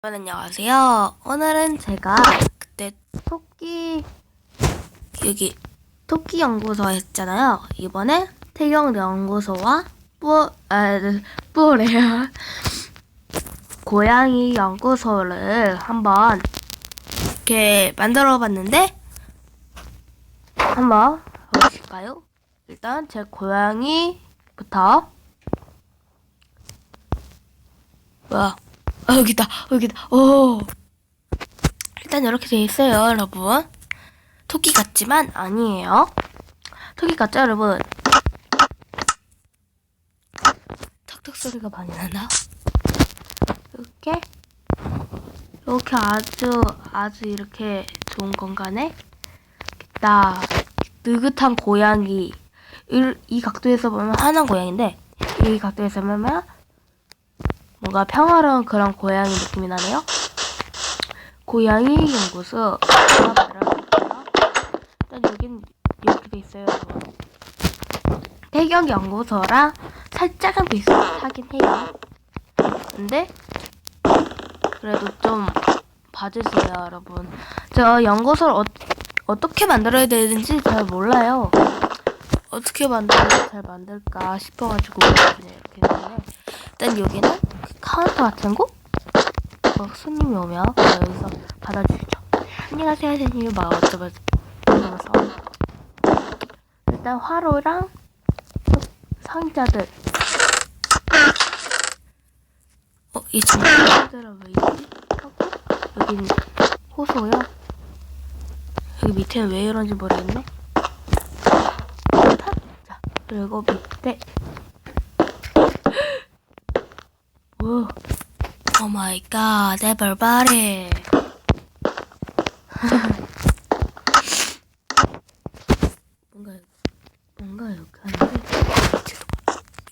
안녕하세요. 오늘은 제가 그때 토끼 여기 토끼 연구소 했잖아요. 이번에 태경 연구소와 뿌, 아. 고양이 연구소를 한번 이렇게 만들어 봤는데 한번 보실까요? 일단 제 고양이부터 뭐야? 아, 여기다, 여기다. 오. 일단 이렇게 돼 있어요, 여러분. 토끼 같지만 아니에요. 토끼 같죠, 여러분? 턱턱 소리가 많이 나나? 이렇게, 이렇게 아주, 아주 이렇게 좋은 공간에 딱 느긋한 고양이. 이, 이 각도에서 보면 하얀 고양인데, 이 각도에서 보면 뭔가 평화로운 그런 고양이 느낌이 나네요. 고양이 연구소. 제가 말해볼게요. 일단 여긴 이렇게 돼 있어요. 태경 연구소랑 살짝은 비슷하긴 해요. 근데 그래도 좀 봐주세요, 여러분. 저 연구소를 어, 어떻게 만들어야 되는지 잘 몰라요. 어떻게 만들면 잘 만들까 싶어가지고 그냥 이렇게 했는데 일단 여기는 카운터 같은 곳? 어, 손님이 오면 여기서 받아주시죠. 안녕하세요, 선생님. 막 어쩌면 그러면서 일단 화로랑 상자들. 어, 이 상자들은 왜 있지? 하고 여긴 호소요. 여기 밑에는 왜 이런지 모르겠네. 자, 그리고 밑에 오, 오 마이 갓, everybody. 뭔가, 뭔가 이렇게 하는데,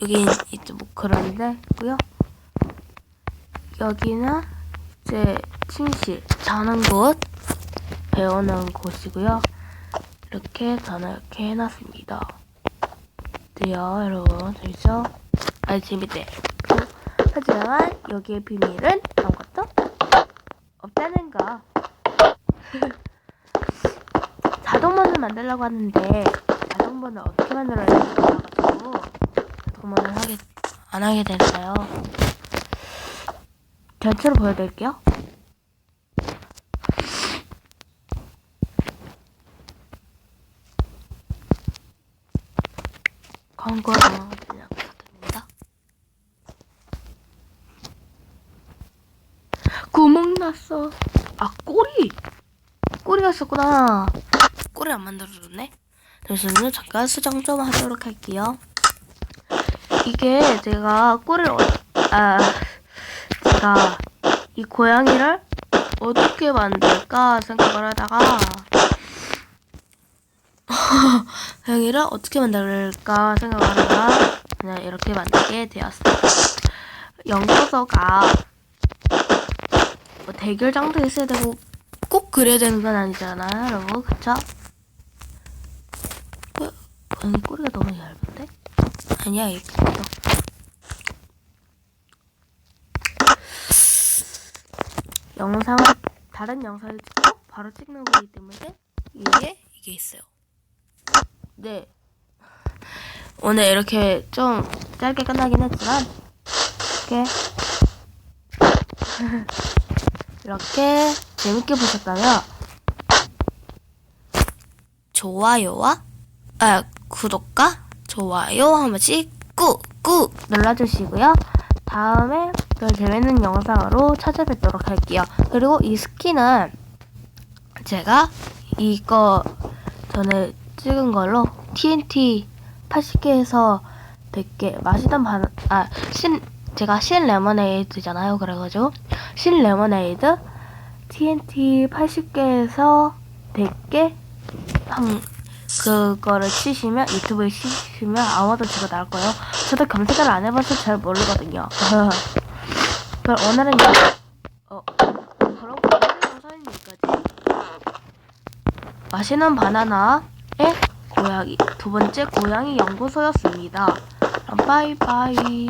여기 이제 뭐 그런 데 있고요. 여기는 제 침실, 자는 곳, 배우는 곳이고요. 이렇게 저는 이렇게 해놨습니다. 돼요, 여러분. 재밌죠? 아니, 재밌대. 하지만 여기의 비밀은 아무것도 없다는 거. 자동문을 만들려고 하는데 자동문을 어떻게 만들어야 될지 자동문을 하게 안 하게 됐어요. 전체로 보여드릴게요. 광고를 그냥 부탁드립니다. 구멍 났어. 아 꼬리. 꼬리가 있었구나. 꼬리 안 만들어줬네. 잠시만요. 잠깐 수정 좀 하도록 할게요. 이게 제가 꼬리를 어, 아 제가 이 고양이를 어떻게 만들까 생각을 하다가 고양이를 어떻게 만들까 생각을 하다가 그냥 이렇게 만들게 되었어요. 연구소가 뭐 대결장도 있어야 되고 꼭 그래야 되는 건 아니잖아요, 여러분. 그쵸? 어, 고양이 꼬리가 너무 얇은데? 아니야, 이렇게 또. 영상을 다른 영상을 찍고 바로 찍는 거기 때문에 이게 이게 있어요. 네. 오늘 이렇게 좀 짧게 끝나긴 했지만 이렇게 이렇게 재밌게 보셨다면 좋아요와 아 구독과 좋아요 한 번씩 꾹꾹 눌러주시고요. 다음에 더 재밌는 영상으로 찾아뵙도록 할게요. 그리고 이 스킨은 제가 이거 전에 찍은 걸로 TNT 80개에서 100개 마시던 바나 아신 제가 신 레모네이드잖아요. 그래가지고 신 레모네이드 TNT 80개에서 100개 한 그거를 치시면 유튜브에 치시면 아마도 제가 나올 거예요. 저도 검색을 안 해봐서 잘 모르거든요. 그럼 오늘은 여, 어 그럼 오늘 영상은 여기까지. 맛있는 바나나의 고양이 두 번째 고양이 연구소였습니다. 빠이빠이.